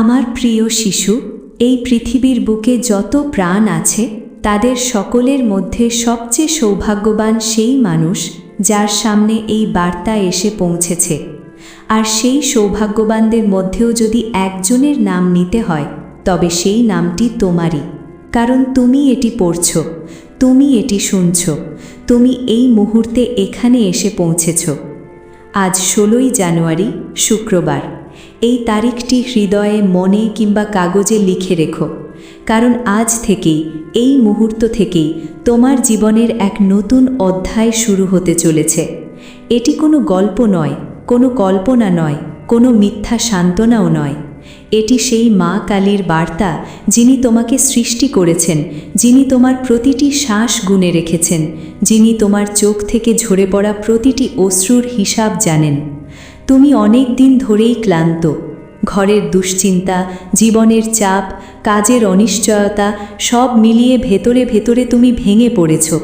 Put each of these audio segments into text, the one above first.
আমার প্রিয় শিশু, এই পৃথিবীর বুকে যত প্রাণ আছে, তাদের সকলের মধ্যে সবচেয়ে সৌভাগ্যবান সেই মানুষ যার সামনে এই বার্তা এসে পৌঁছেছে। আর সেই সৌভাগ্যবানদের মধ্যেও যদি একজনের নাম নিতে হয়, তবে সেই নামটি তোমারই। কারণ তুমি এটি পড়ছ, তুমি এটি শুনছ, তুমি এই মুহূর্তে এখানে এসে পৌঁছেছ। আজ ষোলোই জানুয়ারি, শুক্রবার। এই তারিখটি হৃদয়ে, মনে কিংবা কাগজে লিখে রেখো। কারণ আজ থেকেই, এই মুহূর্ত থেকেই তোমার জীবনের এক নতুন অধ্যায় শুরু হতে চলেছে। এটি কোনো গল্প নয়, কোনো কল্পনা নয়, কোনো মিথ্যা সান্ত্বনাও নয়। এটি সেই মা কালীর বার্তা যিনি তোমাকে সৃষ্টি করেছেন, যিনি তোমার প্রতিটি শ্বাস গুণে রেখেছেন, যিনি তোমার চোখ থেকে ঝরে পড়া প্রতিটি অশ্রুর হিসাব জানেন। তুমি অনেক দিন ধরেই ক্লান্ত। ঘরের দুশ্চিন্তা, জীবনের চাপ, কাজের অনিশ্চয়তা, সব মিলিয়ে ভেতরে ভেতরে তুমি ভেঙে পড়েছ।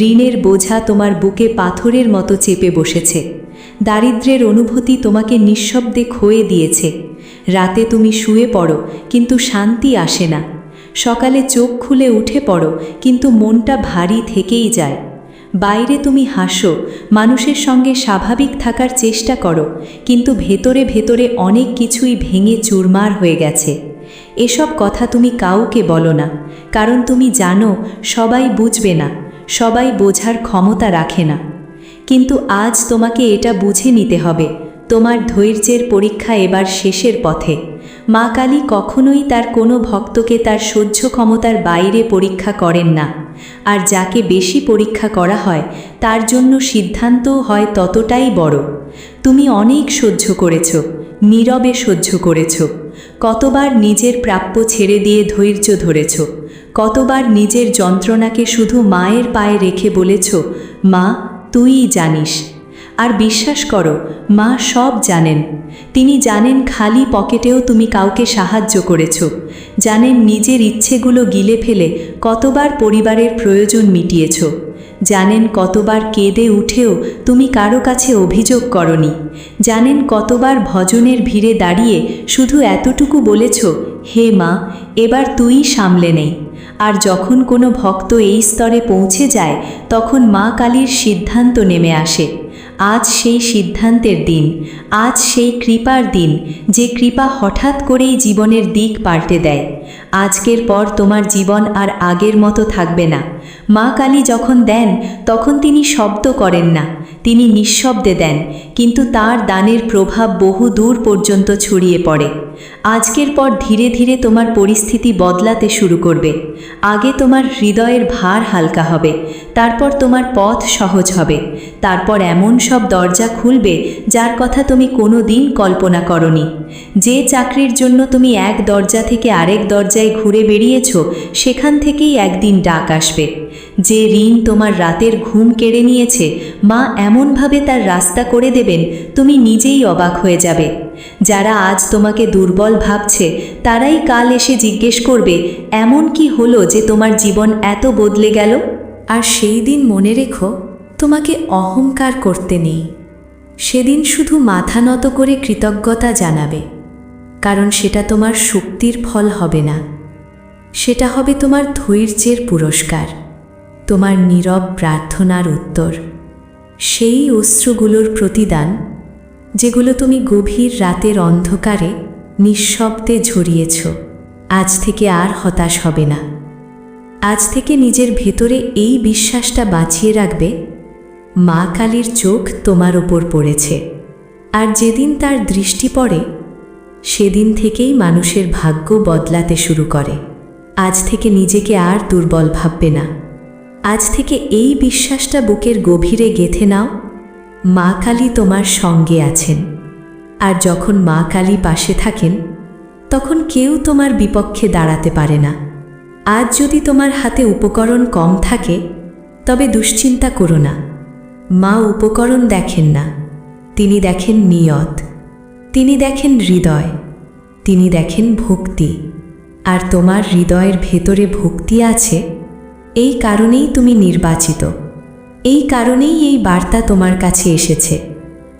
ঋণের বোঝা তোমার বুকে পাথরের মতো চেপে বসেছে। দারিদ্র্যের অনুভূতি তোমাকে নিঃশব্দে ক্ষয়ে দিয়েছে। রাতে তুমি শুয়ে পড়ো, কিন্তু শান্তি আসে না। সকালে চোখ খুলে উঠে পড়ো, কিন্তু মনটা ভারী থেকেই যায়। বাইরে তুমি হাসো, মানুষের সঙ্গে স্বাভাবিক থাকার চেষ্টা করো, কিন্তু ভেতরে ভেতরে অনেক কিছুই ভেঙে চুরমার হয়ে গেছে। এসব কথা তুমি কাউকে বলো না, কারণ তুমি জানো সবাই বুঝবে না, সবাই বোঝার ক্ষমতা রাখে না। কিন্তু আজ তোমাকে এটা বুঝে নিতে হবে তোমার ধৈর্যের পরীক্ষা এবার শেষের পথে। মা কালী কখনোই তার কোনো ভক্তকে তার সহ্য ক্ষমতার বাইরে পরীক্ষা করেন না। আর যাকে বেশি পরীক্ষা করা হয়, তার জন্য সিদ্ধান্তও হয় ততটাই বড়। তুমি অনেক সহ্য করেছ, নীরবে সহ্য করেছ। কতবার নিজের প্রাপ্য ছেড়ে দিয়ে ধৈর্য ধরেছ। কতবার নিজের যন্ত্রণাকে শুধু মায়ের পায়ে রেখে বলেছ, মা তুইই জানিস। আর বিশ্বাস করো, মা সব জানেন। তিনি জানেন খালি পকেটেও তুমি কাউকে সাহায্য করেছ। জানেন নিজের ইচ্ছেগুলো গিলে ফেলে কতবার পরিবারের প্রয়োজন মিটিয়েছ। জানেন কতবার কেঁদে উঠেও তুমি কারও কাছে অভিযোগ করনি। জানেন কতবার ভজনের ভিড়ে দাঁড়িয়ে শুধু এতটুকু বলেছ, হে মা, এবার তুই সামলে নেই আর যখন কোনো ভক্ত এই স্তরে পৌঁছে যায়, তখন মা কালীর সিদ্ধান্ত নেমে আসে। আজ সেই সিদ্ধান্তের দিন, আজ সেই কৃপার দিন, যে কৃপা হঠাৎ করেই জীবনের দিক পাল্টে দেয়। আজকের পর তোমার জীবন আর আগের মতো থাকবে না। মা কালী যখন দেন, তখন তিনি শব্দ করেন না, তিনি নিঃশব্দে দেন, কিন্তু তার দানের প্রভাব বহু দূর পর্যন্ত ছড়িয়ে পড়ে। আজকের পর ধীরে ধীরে তোমার পরিস্থিতি বদলাতে শুরু করবে। আগে তোমার হৃদয়ের ভার হালকা হবে, তারপর তোমার পথ সহজ হবে। তারপর এমন সব দরজা খুলবে যার কথা তুমি কোনো দিন কল্পনা করনি। যে চাকরির জন্য তুমি এক দরজা থেকে আরেক দরজায় ঘুরে বেরিয়েছ সেখান থেকেই একদিন ডাক আসবে। যে ঋণ তোমার রাতের ঘুম কেড়ে নিয়েছে, মা এমনভাবে তার রাস্তা করে দেবেন, তুমি নিজেই অবাক হয়ে যাবে। যারা আজ তোমাকে দুর্বল ভাবছে, তারাই কাল এসে জিজ্ঞেস করবে, এমন কি হলো যে তোমার জীবন এত বদলে গেল? আর সেই দিন মনে রেখো, তোমাকে অহংকার করতে নেই। সেদিন শুধু মাথা নত করে কৃতজ্ঞতা জানাবে, কারণ সেটা তোমার শক্তির ফল হবে না। সেটা হবে তোমার ধৈর্যের পুরস্কার। তোমার নীরব প্রার্থনার উত্তর। সেই অশ্রুগুলোর প্রতিদান, যেগুলো তুমি গভীর রাতের অন্ধকারে নিঃশব্দে ঝরিয়েছ, আজ থেকে আর হতাশ হবে না। আজ থেকে নিজের ভেতরে এই বিশ্বাসটা বাঁচিয়ে রাখবে, মা কালীর চোখ তোমার ওপর পড়েছে, আর যেদিন তার দৃষ্টি পড়ে, সেদিন থেকেই মানুষের ভাগ্য বদলাতে শুরু করে। আজ থেকে নিজেকে আর দুর্বল ভাববে না। আজ থেকে এই বিশ্বাসটা বুকের গভীরে গেথে নাও, মা কালী তোমার সঙ্গে আছেন। আর যখন মা কালী পাশে থাকেন, তখন কেউ তোমার বিপক্ষে দাঁড়াতে পারে না। আজ যদি তোমার হাতে উপকরণ কম থাকে, তবে দুশ্চিন্তা করো না। মা উপকরণ দেখেন না। তিনি দেখেন নিয়ত। তিনি দেখেন হৃদয়। তিনি দেখেন ভক্তি। আর তোমার হৃদয়ের ভেতরে ভক্তি আছে এই কারণেই তুমি নির্বাচিত। এই কারণেই এই বার্তা তোমার কাছে এসেছে।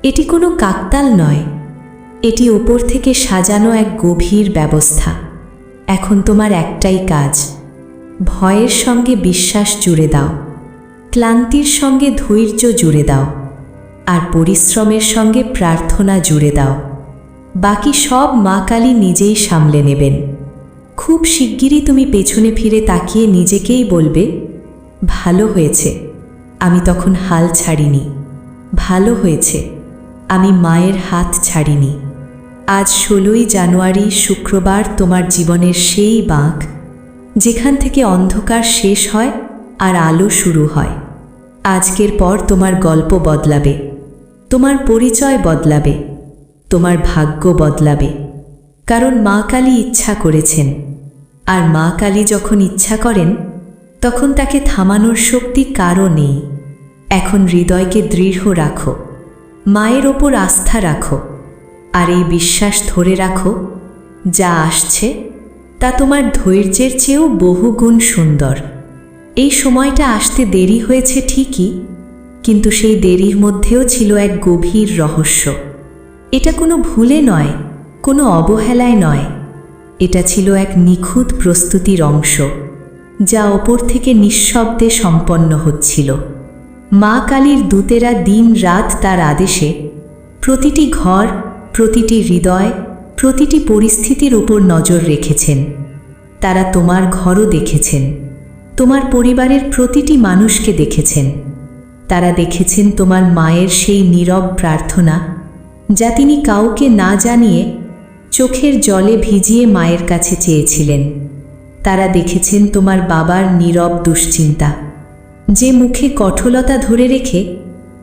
এটি কোনো কাকতাল নয়। এটি ওপর থেকে সাজানো এক গভীর ব্যবস্থা। এখন তোমার একটাই কাজ। ভয়ের সঙ্গে বিশ্বাস জুড়ে দাও। ক্লান্তির সঙ্গে ধৈর্য জুড়ে দাও। আর পরিশ্রমের সঙ্গে প্রার্থনা জুড়ে দাও। বাকি সব মা কালী নিজেই সামলে নেবেন। খুব শিগগিরই তুমি পেছনে ফিরে তাকিয়ে নিজেকেই বলবে, ভালো হয়েছে। আমি তখন হাল ছাড়িনি। ভালো হয়েছে। আমি মায়ের হাত ছাড়িনি। আজ ষোলোই জানুয়ারি, শুক্রবার তোমার জীবনের সেই বাঁক, যেখান থেকে অন্ধকার শেষ হয় আর আলো শুরু হয়। আজকের পর তোমার গল্প বদলাবে। তোমার পরিচয় বদলাবে। তোমার ভাগ্য বদলাবে। কারণ মা কালী ইচ্ছা করেছেন। আর মা কালী যখন ইচ্ছা করেন, তখন তাকে থামানোর শক্তি কারও নেই। এখন হৃদয়কে দৃঢ় রাখো, মায়ের ওপর আস্থা রাখো, আর এই বিশ্বাস ধরে রাখো, যা আসছে, তা তোমার ধৈর্যের চেয়েও বহুগুণ সুন্দর। এই সময়টা আসতে দেরি হয়েছে ঠিকই, কিন্তু সেই দেরির মধ্যেও ছিল এক গভীর রহস্য। এটা কোনো ভুলে নয় কোনো অবহেলায় নয়। এটা ছিল এক নিখুঁত প্রস্তুতির অংশ, যা ওপর থেকে নিঃশব্দে সম্পন্ন হচ্ছিল। মা কালীর দূতেরা দিন রাত তার আদেশে প্রতিটি ঘর, প্রতিটি হৃদয়, প্রতিটি পরিস্থিতির উপর নজর রেখেছেন। তারা তোমার ঘরও দেখেছেন, তোমার পরিবারের প্রতিটি মানুষকে দেখেছেন। তারা দেখেছেন তোমার মায়ের সেই নীরব প্রার্থনা, যা তিনি কাউকে না জানিয়ে চোখের জলে ভিজিয়ে মায়ের কাছে চেয়েছিলেন। তারা দেখেছেন তোমার বাবার নীরব দুশ্চিন্তা। যে মুখে কঠোলতা ধরে রেখে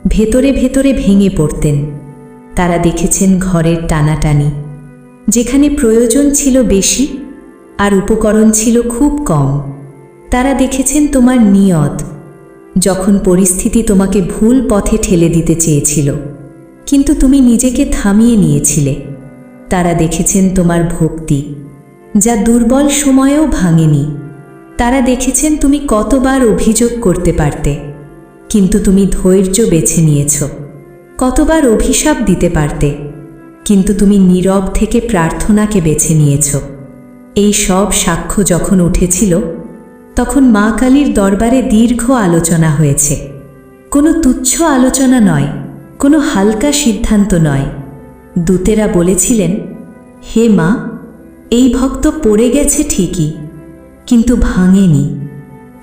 ভেতরে ভেতরে ভেঙে পড়তেন, তারা দেখেছেন ঘরের টানাটানি, যেখানে প্রয়োজন ছিল বেশি আর উপকরণ ছিল খুব কম। তারা দেখেছেন তোমার নিয়ত, যখন পরিস্থিতি তোমাকে ভুল পথে ঠেলে দিতে চেয়েছিল, কিন্তু তুমি নিজেকে থামিয়ে নিয়েছিলে। তারা দেখেছেন তোমার ভক্তি, যা দুর্বল সময়েও ভাঙেনি। তারা দেখেছেন তুমি কতবার অভিযোগ করতে পারতে, কিন্তু তুমি ধৈর্য বেছে নিয়েছ। কতবার অভিশাপ দিতে পারতে, কিন্তু তুমি নীরব থেকে প্রার্থনাকে বেছে নিয়েছ। এই সব সাক্ষ্য যখন উঠেছিল, তখন মা কালীর দরবারে দীর্ঘ আলোচনা হয়েছে। কোনো তুচ্ছ আলোচনা নয়, কোনো হালকা সিদ্ধান্ত নয়। দূতেরা বলেছিলেন, হে মা, এই ভক্ত পড়ে গেছে ঠিকই, কিন্তু ভাঙেনি।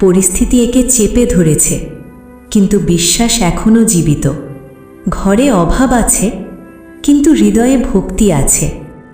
পরিস্থিতি একে চেপে ধরেছে, কিন্তু বিশ্বাস এখনও জীবিত। ঘরে অভাব আছে, কিন্তু হৃদয়ে ভক্তি আছে।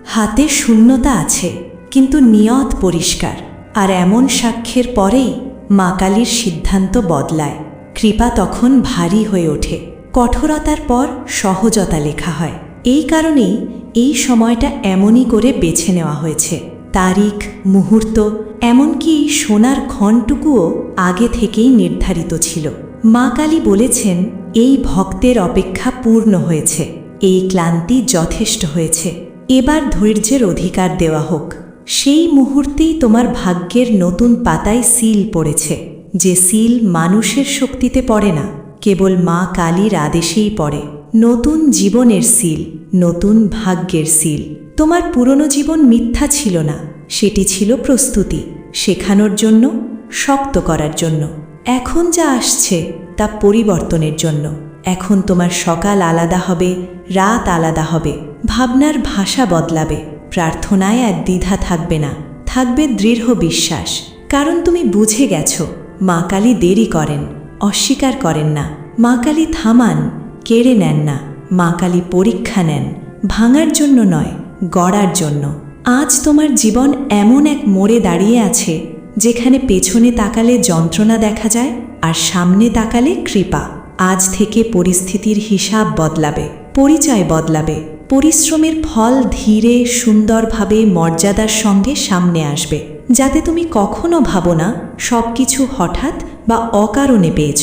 হাতে শূন্যতা আছে, কিন্তু নিয়ত পরিষ্কার। আর এমন সাক্ষ্যের পরেই মা কালীর সিদ্ধান্ত বদলায়। কৃপা তখন ভারী হয়ে ওঠে। কঠোরতার পর সহজতা লেখা হয়। এই কারণেই এই সময়টা এমনই করে বেছে নেওয়া হয়েছে। তারিখ, মুহূর্ত, এমনকি সোনার ক্ষণটুকুও আগে থেকেই নির্ধারিত ছিল। মা কালী বলেছেন, এই ভক্তের অপেক্ষা পূর্ণ হয়েছে। এই ক্লান্তি যথেষ্ট হয়েছে। এবার ধৈর্যের অধিকার দেওয়া হোক। সেই মুহূর্তেই তোমার ভাগ্যের নতুন পাতায় সিল পড়েছে। যে সিল মানুষের শক্তিতে পড়ে না, কেবল মা কালীর আদেশেই পড়ে। নতুন জীবনের সিল, নতুন ভাগ্যের সিল। তোমার পুরনো জীবন মিথ্যা ছিল না, সেটি ছিল প্রস্তুতি, শেখানোর জন্য, শক্ত করার জন্য। এখন যা আসছে, তা পরিবর্তনের জন্য। এখন তোমার সকাল আলাদা হবে, রাত আলাদা হবে, ভাবনার ভাষা বদলাবে, প্রার্থনায় আর দ্বিধা থাকবে না, থাকবে দৃঢ় বিশ্বাস। কারণ তুমি বুঝে গেছো, মা কালী দেরি করেন, অস্বীকার করেন না, মা কালী থামান। কেড়ে নেন না। মা কালী পরীক্ষা নেন। ভাঙার জন্য নয়, গড়ার জন্য। আজ তোমার জীবন এমন এক মোড়ে দাঁড়িয়ে আছে, যেখানে পেছনে তাকালে যন্ত্রণা দেখা যায় আর সামনে তাকালে কৃপা। আজ থেকে পরিস্থিতির হিসাব বদলাবে, পরিচয় বদলাবে। পরিশ্রমের ফল ধীরে, সুন্দরভাবে মর্যাদার সঙ্গে সামনে আসবে। যাতে তুমি কখনো ভাবো না সব কিছু হঠাৎ বা অকারণে পেয়েছ।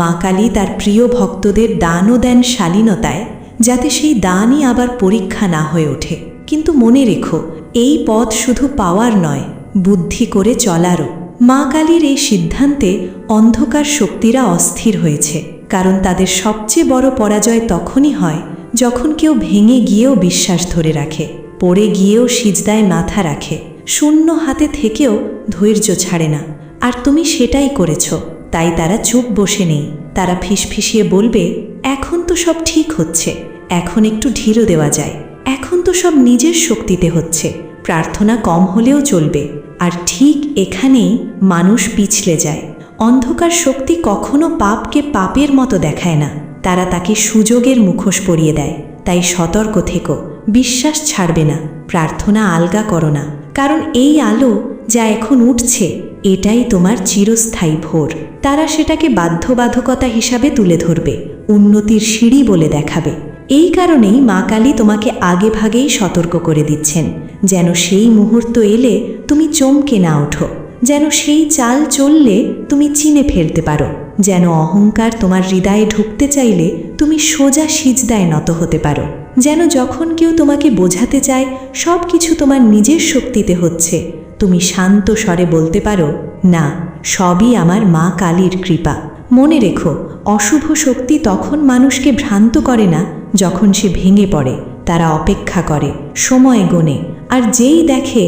মা কালী তার প্রিয় ভক্তদের দানও দেন শালীনতায়, যাতে সেই দানই আবার পরীক্ষা না হয়ে ওঠে। কিন্তু মনে রেখো, এই পথ শুধু পাওয়ার নয়, বুদ্ধি করে চলারও। মা কালীর এই সিদ্ধান্তে অন্ধকার শক্তিরা অস্থির হয়েছে, কারণ তাদের সবচেয়ে বড় পরাজয় তখনই হয়, যখন কেউ ভেঙে গিয়েও বিশ্বাস ধরে রাখে, পড়ে গিয়েও সিজদায় মাথা রাখে। শূন্য হাতে থেকেও ধৈর্য ছাড়ে না। আর তুমি সেটাই করেছ। তাই তারা চুপ বসে নেই। তারা ফিসফিসিয়ে বলবে, এখন তো সব ঠিক হচ্ছে। এখন একটু ঢিরো দেওয়া যায়। এখন তো সব নিজের শক্তিতে হচ্ছে। প্রার্থনা কম হলেও চলবে। আর ঠিক এখানেই মানুষ পিছলে যায়। অন্ধকার শক্তি কখনো পাপকে পাপের মতো দেখায় না। তারা তাকে সুযোগের মুখোশ পরিয়ে দেয়। তাই সতর্ক থেকো। বিশ্বাস ছাড়বে না। প্রার্থনা আলগা করো না। কারণ এই আলো যা এখন উঠছে, এটাই তোমার চিরস্থায়ী ভোর। তারা সেটাকে বাধ্যবাধকতা হিসাবে তুলে ধরবে, উন্নতির সিঁড়ি বলে দেখাবে। এই কারণেই মা কালী তোমাকে আগে ভাগেই সতর্ক করে দিচ্ছেন, যেন সেই মুহূর্ত এলে তুমি চমকে না ওঠো, যেন সেই চাল চললে তুমি চিনে ফেলতে পারো, যেন অহংকার তোমার হৃদয়ে ঢুকতে চাইলে তুমি সোজা সিজদায় নত হতে পারো। যেন যখন কেউ তোমাকে বোঝাতে চায় সব কিছু তোমার নিজের শক্তিতে হচ্ছে। তুমি শান্ত স্বরে বলতে পারো, না, সবই আমার মা কালীর কৃপা। মনে রেখো, অশুভ শক্তি তখন মানুষকে ভ্রান্ত করে না, যখন সে ভেঙে পড়ে। তারা অপেক্ষা করে, সময় গোনে, আর যেই দেখে,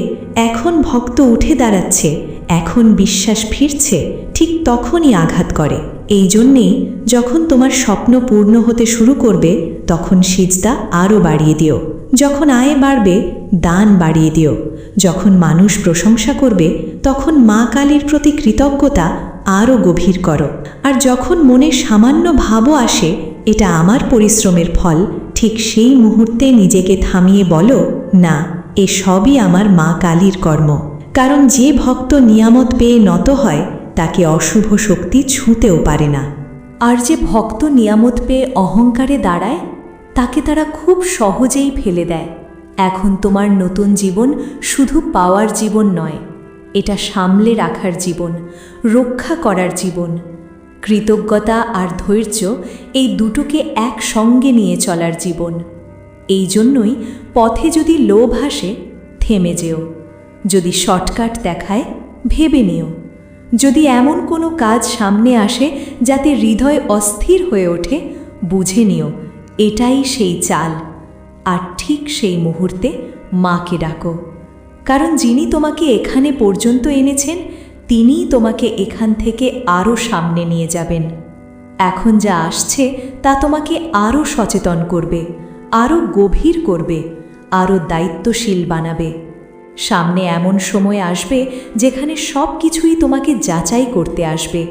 এখন ভক্ত উঠে দাঁড়াচ্ছে, এখন বিশ্বাস ফিরছে, ঠিক তখনই আঘাত করে। এই জন্যেই যখন তোমার স্বপ্ন পূর্ণ হতে শুরু করবে, তখন সিজদা আরও বাড়িয়ে দিও। যখন আয় বাড়বে, দান বাড়িয়ে দিও। যখন মানুষ প্রশংসা করবে, তখন মা কালীর প্রতি কৃতজ্ঞতা আরও গভীর করো। আর যখন মনে সামান্য ভাবও আসে, এটা আমার পরিশ্রমের ফল ঠিক সেই মুহূর্তে নিজেকে থামিয়ে বলো, না, এ সবই আমার মা কালীর কর্ম। কারণ যে ভক্ত নিয়ামত পেয়ে নত হয়, তাকে অশুভ শক্তি ছুঁতেও পারে না। আর যে ভক্ত নিয়ামত পেয়ে অহংকারে দাঁড়ায়, তাকে তারা খুব সহজেই ফেলে দেয়। এখন তোমার নতুন জীবন শুধু পাওয়ার জীবন নয়, এটা সামলে রাখার জীবন, রক্ষা করার জীবন। কৃতজ্ঞতা আর ধৈর্য এই দুটোকে একসঙ্গে নিয়ে চলার জীবন। এই জন্যই পথে যদি লোভ আসে, থেমে যেও। যদি শর্টকাট দেখায়, ভেবে নিও। যদি এমন কোনো কাজ সামনে আসে যাতে হৃদয় অস্থির হয়ে ওঠে, বুঝে নিও, এটাই সেই চাল। আর ঠিক সেই মুহূর্তে মাকে ডাকো। কারণ যিনি তোমাকে এখানে পর্যন্ত এনেছেন তিনিই তোমাকে এখান থেকে আরও সামনে নিয়ে যাবেন। এখন যা আসছে, তা তোমাকে আরও সচেতন করবে আরও গভীর করবে আরও দায়িত্বশীল বানাবে। সামনে এমন সময় আসবে, যেখানে সব কিছুই তোমাকে যাচাই করতে আসবে।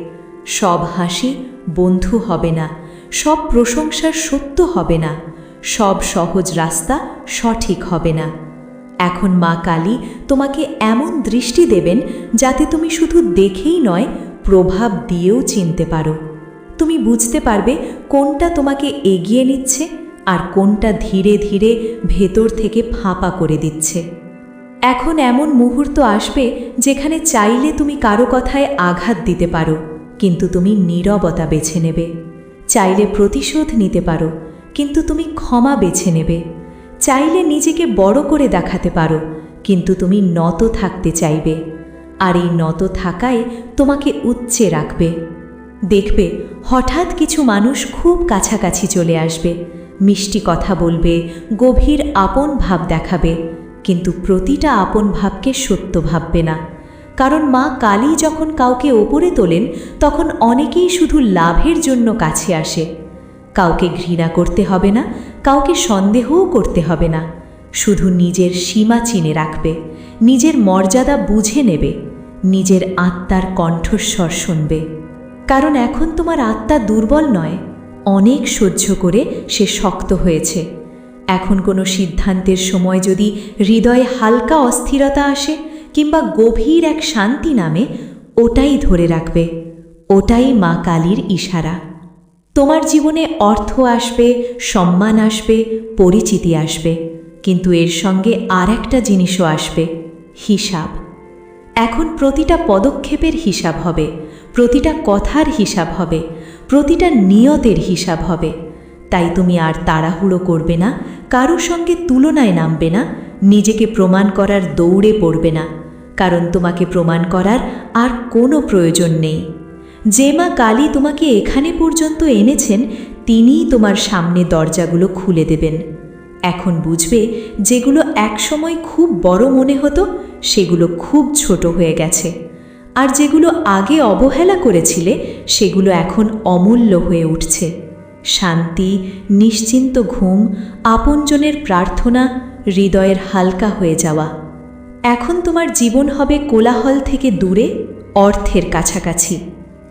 সব হাসি বন্ধু হবে না, সব প্রশংসার সত্য হবে না, সব সহজ রাস্তা সঠিক হবে না। এখন মা কালী তোমাকে এমন দৃষ্টি দেবেন যাতে তুমি শুধু দেখেই নয়, প্রভাব দিয়েও চিনতে পারো। তুমি বুঝতে পারবে কোনটা তোমাকে এগিয়ে নিচ্ছে আর কোনটা ধীরে ধীরে ভেতর থেকে ফাঁপা করে দিচ্ছে। এখন এমন মুহূর্ত আসবে যেখানে চাইলে তুমি কারও কথায় আঘাত দিতে পারো, কিন্তু তুমি নীরবতা বেছে নেবে। চাইলে প্রতিশোধ নিতে পারো, কিন্তু তুমি ক্ষমা বেছে নেবে। চাইলে নিজেকে বড় করে দেখাতে পারো, কিন্তু তুমি নত থাকতে চাইবে। আর এই নত থাকায় তোমাকে উচ্চে রাখবে। দেখবে, হঠাৎ কিছু মানুষ খুব কাছাকাছি চলে আসবে। মিষ্টি কথা বলবে, গভীর আপন ভাব দেখাবে, কিন্তু প্রতিটা আপন ভাবকে সত্য ভাববে না। কারণ মা কালী যখন কাউকে ওপরে তোলেন, তখন অনেকেই শুধু লাভের জন্য কাছে আসে। কাউকে ঘৃণা করতে হবে না, কাউকে সন্দেহও করতে হবে না। শুধু নিজের সীমা চিনে রাখবে, নিজের মর্যাদা বুঝে নেবে, নিজের আত্মার কণ্ঠস্বর শুনবে। কারণ এখন তোমার আত্মা দুর্বল নয়, অনেক সহ্য করে সে শক্ত হয়েছে। এখন কোনো সিদ্ধান্তের সময় যদি হৃদয়ে হালকা অস্থিরতা আসে কিংবা গভীর এক শান্তি নামে, ওটাই ধরে রাখবে, ওটাই মা কালীর ইশারা। তোমার জীবনে অর্থ আসবে, সম্মান আসবে, পরিচিতি আসবে। কিন্তু এর সঙ্গে আর একটা জিনিসও আসবে, হিসাব। এখন প্রতিটা পদক্ষেপের হিসাব হবে, প্রতিটা কথার হিসাব হবে, প্রতিটা নিয়তের হিসাব হবে। তাই তুমি আর তাড়াহুড়ো করবে না কারও সঙ্গে তুলনায় নামবে না, নিজেকে প্রমাণ করার দৌড়ে পড়বে না। কারণ তোমাকে প্রমাণ করার আর কোনো প্রয়োজন নেই। যে মা কালী তোমাকে এখানে পর্যন্ত এনেছেন, তিনিই তোমার সামনে দরজাগুলো খুলে দেবেন। এখন বুঝবে যেগুলো একসময় খুব বড় মনে হতো, সেগুলো খুব ছোট হয়ে গেছে। আর যেগুলো আগে অবহেলা করেছিলে, সেগুলো এখন অমূল্য হয়ে উঠছে। শান্তি, নিশ্চিন্ত ঘুম, আপনজনের প্রার্থনা, হৃদয়ের হালকা হয়ে যাওয়া। এখন তোমার জীবন হবে কোলাহল থেকে দূরে, অর্থের কাছাকাছি।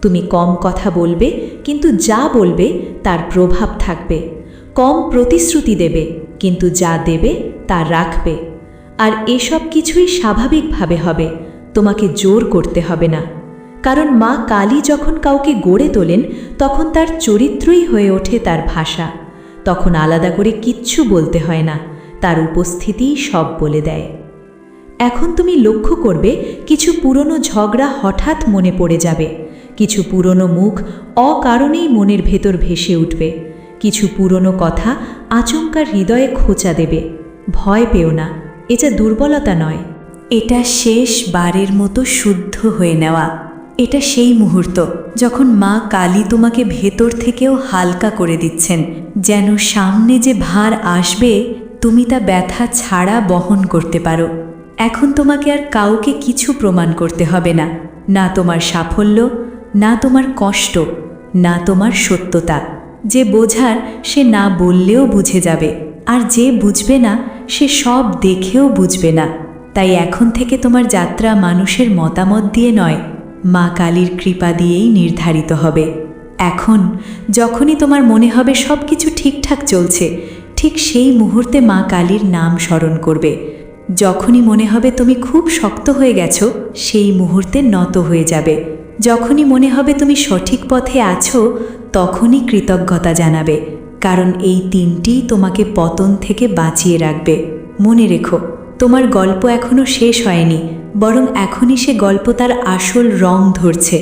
তুমি কম কথা বলবে, কিন্তু যা বলবে তার প্রভাব থাকবে। কম প্রতিশ্রুতি দেবে, কিন্তু যা দেবে তা রাখবে। আর এসব কিছুই স্বাভাবিকভাবে হবে, তোমাকে জোর করতে হবে না। কারণ মা কালী যখন কাউকে গড়ে তোলেন, তখন তার চরিত্রই হয়ে ওঠে তার ভাষা। তখন আলাদা করে কিচ্ছু বলতে হয় না, তার উপস্থিতিই সব বলে দেয়। এখন তুমি লক্ষ্য করবে, কিছু পুরনো ঝগড়া হঠাৎ মনে পড়ে যাবে। কিছু পুরনো মুখ অকারণেই মনের ভেতর ভেসে উঠবে। কিছু পুরনো কথা আচমকা হৃদয়ে খোঁচা দেবে। ভয় পেও না, এটা দুর্বলতা নয়। এটা শেষ বারের মতো শুদ্ধ হয়ে নেওয়া। এটা সেই মুহূর্ত যখন মা কালী তোমাকে ভেতর থেকেও হালকা করে দিচ্ছেন। যেন সামনে যে ভার আসবে, তুমি তা ব্যথা ছাড়া বহন করতে পারো। এখন তোমাকে আর কাউকে কিছু প্রমাণ করতে হবে না। না তোমার সাফল্য না তোমার কষ্ট, না তোমার সত্যতা। যে বোঝার, সে না বললেও বুঝে যাবে। আর যে বুঝবে না, সে সব দেখেও বুঝবে না। তাই এখন থেকে তোমার যাত্রা মানুষের মতামত দিয়ে নয়, মা কালীর কৃপা দিয়েই নির্ধারিত হবে। এখন, যখনই তোমার মনে হবে সব কিছু ঠিকঠাক চলছে, ঠিক সেই মুহূর্তে মা কালীর নাম স্মরণ করবে। যখনই মনে হবে তুমি খুব শক্ত হয়ে গেছো, সেই মুহূর্তে নত হয়ে যাবে। যখনই মনে হবে তুমি সঠিক পথে আছো, তখনই কৃতজ্ঞতা জানাবে, কারণ এই তিনটিই তোমাকে পতন থেকে বাঁচিয়ে রাখবে। মনে রেখো, তোমার গল্প এখনও শেষ হয়নি, বরং এখনই সে গল্প তার আসল রং ধরছে।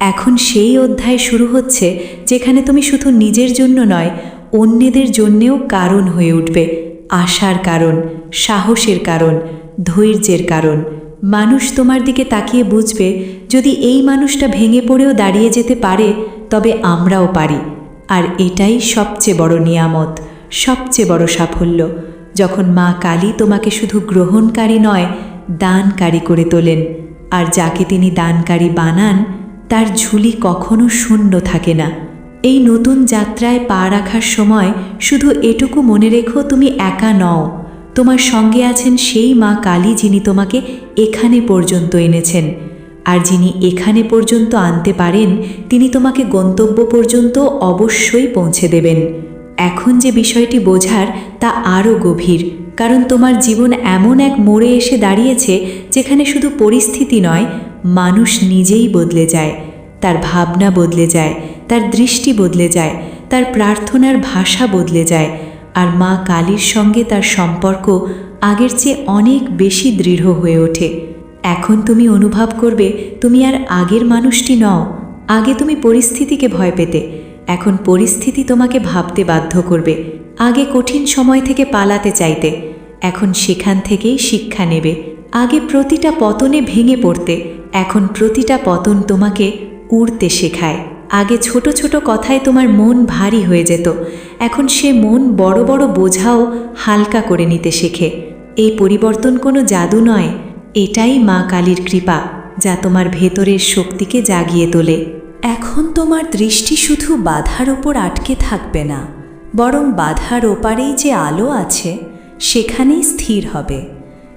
এখন সেই অধ্যায় শুরু হচ্ছে, যেখানে তুমি শুধু নিজের জন্য নয়, অন্যদের জন্যেও কারণ হয়ে উঠবে, আশার কারণ, সাহসের কারণ, ধৈর্যের কারণ। মানুষ তোমার দিকে তাকিয়ে বুঝবে, যদি এই মানুষটা ভেঙে পড়েও দাঁড়িয়ে যেতে পারে, তবে আমরাও পারি। আর এটাই সবচেয়ে বড় নিয়ামত, সবচেয়ে বড় সাফল্য, যখন মা কালী তোমাকে শুধু গ্রহণকারী নয়, দানকারী করে তোলেন, আর যাকে তিনি দানকারী বানান, তার ঝুলি কখনো শূন্য থাকে না। এই নতুন যাত্রায় পা রাখার সময় শুধু এটুকু মনে রেখো, তুমি একা নও। তোমার সঙ্গে আছেন সেই মা কালী যিনি তোমাকে এখানে পর্যন্ত এনেছেন। আর যিনি এখানে পর্যন্ত আনতে পারেন, তিনি তোমাকে গন্তব্য পর্যন্ত অবশ্যই পৌঁছে দেবেন। এখন যে বিষয়টি বোঝার তা আরও গভীর, কারণ তোমার জীবন এমন এক মোড়ে এসে দাঁড়িয়েছে, যেখানে শুধু পরিস্থিতি নয়, মানুষ নিজেই বদলে যায়। তার ভাবনা বদলে যায়, তার দৃষ্টি বদলে যায়, তার প্রার্থনার ভাষা বদলে যায় আর মা কালীর সঙ্গে তার সম্পর্ক আগের চেয়ে অনেক বেশি দৃঢ় হয়ে ওঠে। এখন তুমি অনুভব করবে, তুমি আর আগের মানুষটি নও। আগে তুমি পরিস্থিতিকে ভয় পেতে। এখন পরিস্থিতি তোমাকে ভাবতে বাধ্য করবে। আগে কঠিন সময় থেকে পালাতে চাইতে। এখন সেখান থেকেই শিক্ষা নেবে। আগে প্রতিটা পতনে ভেঙে পড়তে। এখন প্রতিটা পতন তোমাকে উড়তে শেখায়। আগে ছোট ছোট কথায় তোমার মন ভারী হয়ে যেত। এখন সে মন বড় বড় বোঝাও হালকা করে নিতে শেখে। এই পরিবর্তন কোনো জাদু নয়, এটাই মা কালীর কৃপা, যা তোমার ভেতরের শক্তিকে জাগিয়ে তোলে। এখন তোমার দৃষ্টি শুধু বাধার ওপর আটকে থাকবে না, বরং বাধার ওপারেই যে আলো আছে, সেখানেই স্থির হবে।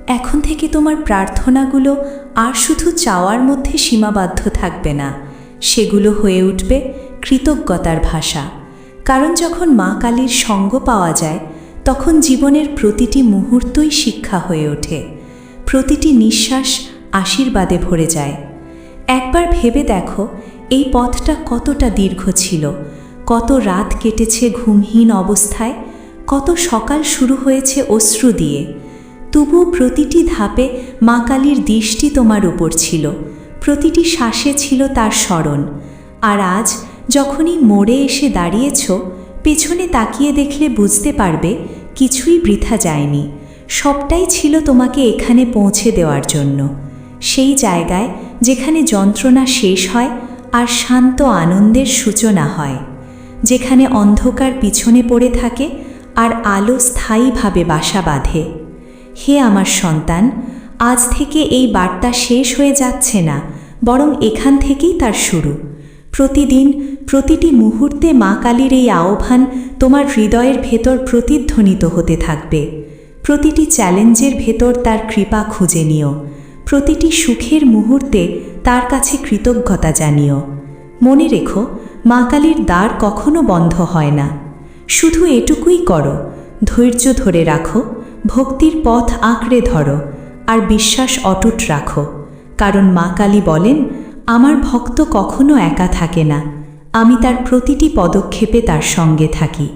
এখন থেকে তোমার প্রার্থনাগুলো আর শুধু চাওয়ার মধ্যে সীমাবদ্ধ থাকবে না সেগুলো হয়ে উঠবে কৃতজ্ঞতার ভাষা। কারণ যখন মা কালীর সঙ্গ পাওয়া যায়, তখন জীবনের প্রতিটি মুহূর্তই শিক্ষা হয়ে ওঠে। প্রতিটি নিঃশ্বাস আশীর্বাদে ভরে যায়। একবার ভেবে দেখো, এই পথটা কতটা দীর্ঘ ছিল। কত রাত কেটেছে ঘুমহীন অবস্থায়, কত সকাল শুরু হয়েছে অশ্রু দিয়ে। তবু প্রতিটি ধাপে মা কালীর দৃষ্টি তোমার উপর ছিল। প্রতিটি শ্বাসে ছিল তার স্মরণ। আর আজ যখনই মোড়ে এসে দাঁড়িয়েছ, পেছনে তাকিয়ে দেখলে বুঝতে পারবে কিছুই বৃথা যায়নি। সবটাই ছিল তোমাকে এখানে পৌঁছে দেওয়ার জন্য। সেই জায়গায় যেখানে যন্ত্রণা শেষ হয় আর শান্ত আনন্দের সূচনা হয়। যেখানে অন্ধকার পিছনে পড়ে থাকে আর আলো স্থায়ীভাবে বাসা বাঁধে। হে আমার সন্তান আজ থেকে এই বার্তা শেষ হয়ে যাচ্ছে না, বরং এখান থেকেই তার শুরু। প্রতিদিন, প্রতিটি মুহূর্তে মা কালীর এই আহ্বান তোমার হৃদয়ের ভেতর প্রতিধ্বনিত হতে থাকবে। প্রতিটি চ্যালেঞ্জের ভেতর তার কৃপা খুঁজে নিও। প্রতিটি সুখের মুহূর্তে তার কাছে কৃতজ্ঞতা জানিও। মনে রেখো, মা কালীর দ্বার কখনো বন্ধ হয় না। শুধু এটুকুই করো। ধৈর্য ধরে রাখো। ভক্তির পথ আঁকড়ে ধরো। আর বিশ্বাস অটুট রাখো। কারণ মা কালী বলেন, আমার ভক্ত কখনো একা থাকে না। আমি তার প্রতিটি পদক্ষেপে তার সঙ্গে থাকি।